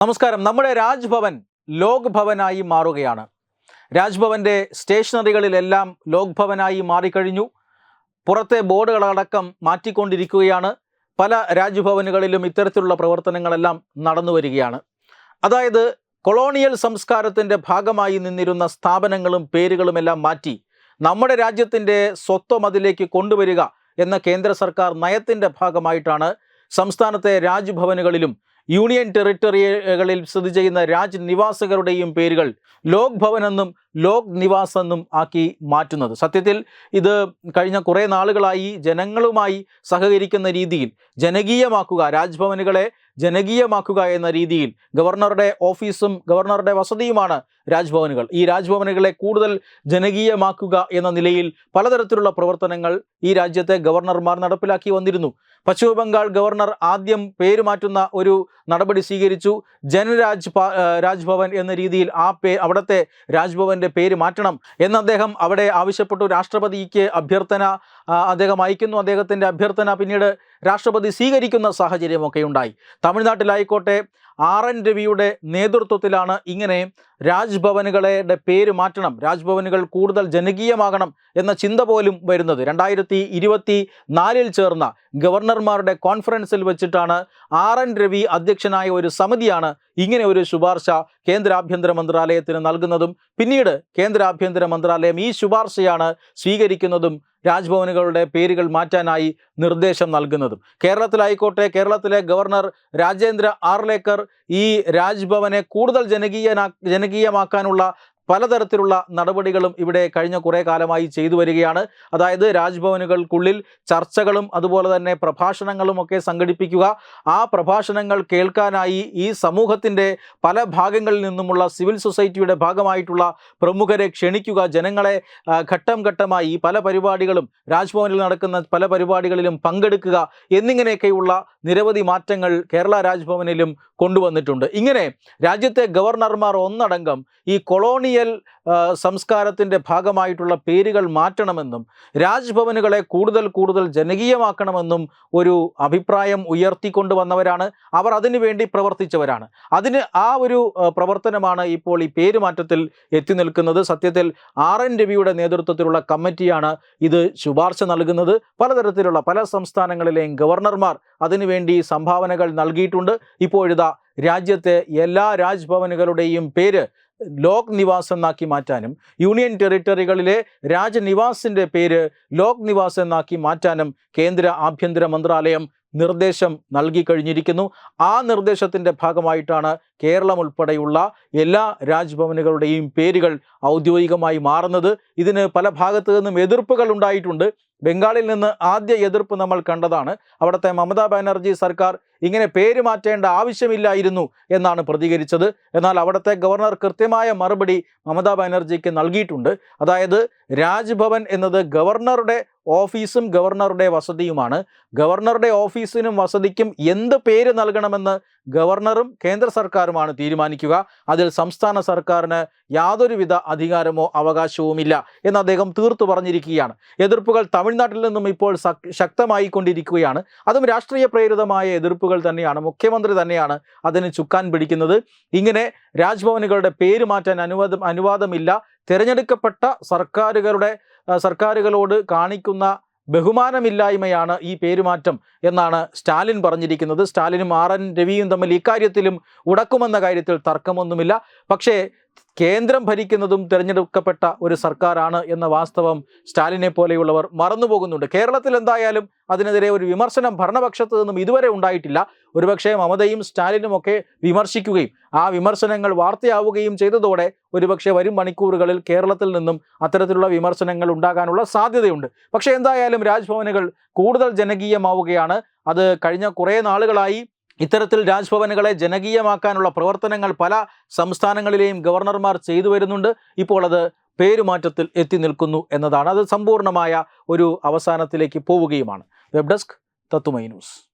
നമസ്കാരം. നമ്മുടെ രാജ്ഭവൻ ലോക് ഭവനായി മാറുകയാണ്. രാജ്ഭവന്റെ സ്റ്റേഷനറികളിലെല്ലാം ലോക് ഭവനായി മാറിക്കഴിഞ്ഞു. പുറത്തെ ബോർഡുകളടക്കം മാറ്റിക്കൊണ്ടിരിക്കുകയാണ്. പല രാജ്ഭവനുകളിലും ഇത്തരത്തിലുള്ള പ്രവർത്തനങ്ങളെല്ലാം നടന്നു വരികയാണ്. അതായത് കൊളോണിയൽ സംസ്കാരത്തിന്റെ ഭാഗമായി നിന്നിരുന്ന സ്ഥാപനങ്ങളും പേരുകളുമെല്ലാം മാറ്റി നമ്മുടെ രാജ്യത്തിന്റെ സ്വത്വം അതിലേക്ക് കൊണ്ടുവരിക എന്ന കേന്ദ്ര സർക്കാർ നയത്തിന്റെ ഭാഗമായിട്ടാണ് സംസ്ഥാനത്തെ രാജ്ഭവനുകളിലും യൂണിയൻ ടെറിട്ടറികളിൽ സ്ഥിതി ചെയ്യുന്ന രാജ് നിവാസികളുടെയും പേരുകൾ ലോക്ഭവനെന്നും ലോക് നിവാസ് എന്നും ആക്കി മാറ്റുന്നത്. സത്യത്തിൽ ഇത് കഴിഞ്ഞ കുറേ നാളുകളായി ജനങ്ങളുമായി സഹകരിക്കുന്ന രീതിയിൽ ജനകീയമാക്കുക രാജ്ഭവനുകളെ ജനകീയമാക്കുക എന്ന രീതിയിൽ ഗവർണറുടെ ഓഫീസും ഗവർണറുടെ വസതിയുമാണ് രാജ്ഭവനുകൾ. ഈ രാജ്ഭവനുകളെ കൂടുതൽ ജനകീയമാക്കുക എന്ന നിലയിൽ പലതരത്തിലുള്ള പ്രവർത്തനങ്ങൾ ഈ രാജ്യത്തെ ഗവർണർമാർ നടപ്പിലാക്കി വന്നിരുന്നു. പശ്ചിമ ബംഗാൾ ഗവർണർ ആദ്യം പേരുമാറ്റുന്ന ഒരു നടപടി സ്വീകരിച്ചു. ജനരാജ് രാജ്ഭവൻ എന്ന രീതിയിൽ ആ പേ അവിടുത്തെ രാജ്ഭവന്റെ പേര് മാറ്റണം എന്ന് അദ്ദേഹം അവിടെ ആവശ്യപ്പെട്ടു. രാഷ്ട്രപതിക്ക് അഭ്യർത്ഥന അദ്ദേഹം അയക്കുന്നു. അദ്ദേഹത്തിന്റെ അഭ്യർത്ഥന പിന്നീട് രാഷ്ട്രപതി സ്വീകരിക്കുന്ന സാഹചര്യമൊക്കെ ഉണ്ടായി. തമിഴ്നാട്ടിലായിക്കോട്ടെ ആർ എൻ രവിയുടെ നേതൃത്വത്തിലാണ് ഇങ്ങനെ രാജ്ഭവനുകളുടെ പേര് മാറ്റണം രാജ്ഭവനുകൾ കൂടുതൽ ജനകീയമാകണം എന്ന ചിന്ത പോലും വരുന്നത്. രണ്ടായിരത്തി ഇരുപത്തി നാലിൽ ചേർന്ന ഗവർണർമാരുടെ കോൺഫറൻസിൽ വെച്ചിട്ടാണ് ആർ എൻ രവി അധ്യക്ഷനായ ഒരു സമിതിയാണ് ഇങ്ങനെ ഒരു ശുപാർശ കേന്ദ്ര ആഭ്യന്തര മന്ത്രാലയത്തിന് നൽകുന്നതും പിന്നീട് കേന്ദ്ര ആഭ്യന്തര മന്ത്രാലയം ഈ ശുപാർശയാണ് സ്വീകരിക്കുന്നതും രാജ്ഭവനുകളുടെ പേരുകൾ മാറ്റാനായി നിർദ്ദേശം നൽകുന്നതും. കേരളത്തിലായിക്കോട്ടെ കേരളത്തിലെ ഗവർണർ രാജേന്ദ്ര ആർലേക്കർ ഈ രാജ്ഭവനെ കൂടുതൽ ജനകീയനാ ജനകീയമാക്കാനുള്ള പലതരത്തിലുള്ള നടപടികളും ഇവിടെ കഴിഞ്ഞ കുറേ കാലമായി ചെയ്തു വരികയാണ്. അതായത് രാജ്ഭവനുകൾക്കുള്ളിൽ ചർച്ചകളും അതുപോലെ തന്നെ പ്രഭാഷണങ്ങളും ഒക്കെ സംഘടിപ്പിക്കുക. ആ പ്രഭാഷണങ്ങൾ കേൾക്കാനായി ഈ സമൂഹത്തിന്റെ പല ഭാഗങ്ങളിൽ നിന്നുമുള്ള സിവിൽ സൊസൈറ്റിയുടെ ഭാഗമായിട്ടുള്ള പ്രമുഖരെ ക്ഷണിക്കുക. ജനങ്ങളെ ഘട്ടം ഘട്ടമായി പല പരിപാടികളും രാജ്ഭവനിൽ നടക്കുന്ന പല പരിപാടികളിലും പങ്കെടുക്കുക എന്നിങ്ങനെയൊക്കെയുള്ള നിരവധി മാറ്റങ്ങൾ കേരള രാജ്ഭവനിലും കൊണ്ടുവന്നിട്ടുണ്ട്. ഇങ്ങനെ രാജ്യത്തെ ഗവർണർമാർ ഒന്നടങ്കം ഈ കൊളോണിയൽ സംസ്കാരത്തിന്റെ ഭാഗമായിട്ടുള്ള പേരുകൾ മാറ്റണമെന്നും രാജ്ഭവനുകളെ കൂടുതൽ കൂടുതൽ ജനകീയമാക്കണമെന്നും ഒരു അഭിപ്രായം ഉയർത്തിക്കൊണ്ട് വന്നവരാണ്. അവർ അതിനുവേണ്ടി പ്രവർത്തിച്ചവരാണ്. അതിന് ആ ഒരു പ്രവർത്തനമാണ് ഇപ്പോൾ ഈ പേരുമാറ്റത്തിൽ എത്തി നിൽക്കുന്നത്. സത്യത്തിൽ ആർ എൻ രവിയുടെ നേതൃത്വത്തിലുള്ള കമ്മിറ്റിയാണ് ഇത് ശുപാർശ നൽകുന്നത്. പലതരത്തിലുള്ള പല സംസ്ഥാനങ്ങളിലെയും ഗവർണർമാർ അതിനുവേണ്ടി സംഭാവനകൾ നൽകിയിട്ടുണ്ട്. ഇപ്പോഴിതാ രാജ്യത്തെ എല്ലാ രാജ്ഭവനുകളുടെയും പേര് ലോക് നിവാസ് എന്നാക്കി മാറ്റാനും യൂണിയൻ ടെറിട്ടറികളിലെ രാജനിവാസിന്റെ പേര് ലോക് നിവാസ് എന്നാക്കി മാറ്റാനും കേന്ദ്ര ആഭ്യന്തര മന്ത്രാലയം നിർദ്ദേശം നൽകി കഴിഞ്ഞിരിക്കുന്നു. ആ നിർദ്ദേശത്തിന്റെ ഭാഗമായിട്ടാണ് കേരളം ഉൾപ്പെടെയുള്ള എല്ലാ രാജ്ഭവനുകളുടെയും പേരുകൾ ഔദ്യോഗികമായി മാറുന്നത്. ഇതിന് പല ഭാഗത്തു നിന്നും എതിർപ്പുകൾ ഉണ്ടായിട്ടുണ്ട്. ബംഗാളിൽ നിന്ന് ആദ്യ എതിർപ്പ് നമ്മൾ കണ്ടതാണ്. അവിടുത്തെ മമതാ ബാനർജി സർക്കാർ ഇങ്ങനെ പേര് മാറ്റേണ്ട ആവശ്യമില്ലായിരുന്നു എന്നാണ് പ്രതികരിച്ചത്. എന്നാൽ അവിടുത്തെ ഗവർണർ കൃത്യമായ മറുപടി മമതാ ബാനർജിക്ക് നൽകിയിട്ടുണ്ട്. അതായത് രാജ്ഭവൻ എന്നത് ഗവർണറുടെ ഓഫീസും ഗവർണറുടെ വസതിയുമാണ്. ഗവർണറുടെ ഓഫീസിനും വസതിക്കും എന്ത് പേര് നൽകണമെന്ന് ഗവർണറും കേന്ദ്ര സർക്കാരുമാണ് തീരുമാനിക്കുക. അതിൽ സംസ്ഥാന സർക്കാരിന് യാതൊരുവിധ അധികാരമോ അവകാശവുമില്ല എന്ന് അദ്ദേഹം തീർത്തു പറഞ്ഞിരിക്കുകയാണ്. എതിർപ്പുകൾ തമിഴ്നാട്ടിൽ നിന്നും ഇപ്പോൾ ശക്തമായി കൊണ്ടിരിക്കുകയാണ് അതും രാഷ്ട്രീയ പ്രേരിതമായ എതിർപ്പുകൾ തന്നെയാണ്. മുഖ്യമന്ത്രി തന്നെയാണ് അതിന് ചുക്കാൻ പിടിക്കുന്നത്. ഇങ്ങനെ രാജ്ഭവനുകളുടെ പേര് മാറ്റാൻ അനുവാദം അനുവാദമില്ല. തിരഞ്ഞെടുക്കപ്പെട്ട സർക്കാരുകളുടെ സർക്കാരുകളോട് കാണിക്കുന്ന ബഹുമാനമില്ലായ്മയാണ് ഈ പേരുമാറ്റം എന്നാണ് സ്റ്റാലിൻ പറഞ്ഞിരിക്കുന്നത്. സ്റ്റാലിനും ആർ എൻ രവിയും തമ്മിൽ ഇക്കാര്യത്തിലും ഉടക്കുമെന്ന കാര്യത്തിൽ തർക്കമൊന്നുമില്ല. പക്ഷേ കേന്ദ്രം ഭരിക്കുന്നതും തിരഞ്ഞെടുക്കപ്പെട്ട ഒരു സർക്കാരാണ് എന്ന വാസ്തവം സ്റ്റാലിനെ പോലെയുള്ളവർ മറന്നുപോകുന്നുണ്ട്. കേരളത്തിൽ എന്തായാലും അതിനെതിരെ ഒരു വിമർശനം ഭരണപക്ഷത്ത് നിന്നും ഇതുവരെ ഉണ്ടായിട്ടില്ല. ഒരുപക്ഷെ മമതയും സ്റ്റാലിനും ഒക്കെ വിമർശിക്കുകയും ആ വിമർശനങ്ങൾ വാർത്തയാവുകയും ചെയ്തതോടെ ഒരുപക്ഷെ വരും മണിക്കൂറുകളിൽ കേരളത്തിൽ നിന്നും അത്തരത്തിലുള്ള വിമർശനങ്ങൾ ഉണ്ടാകാനുള്ള സാധ്യതയുണ്ട്. പക്ഷേ എന്തായാലും രാജ്ഭവനുകൾ കൂടുതൽ ജനകീയമാവുകയാണ്. അത് കഴിഞ്ഞ കുറേ നാളുകളായി ഇത്തരത്തിൽ രാജ്ഭവനുകളെ ജനകീയമാക്കാനുള്ള പ്രവർത്തനങ്ങൾ പല സംസ്ഥാനങ്ങളിലെയും ഗവർണർമാർ ചെയ്തു വരുന്നുണ്ട്. ഇപ്പോൾ അത് പേരുമാറ്റത്തിൽ എത്തി നിൽക്കുന്നു എന്നതാണ്. അത് സമ്പൂർണമായ ഒരു അവസാനത്തിലേക്ക് പോവുകയുമാണ്. വെബ് ഡെസ്ക് തത്തുമൈ ന്യൂസ്.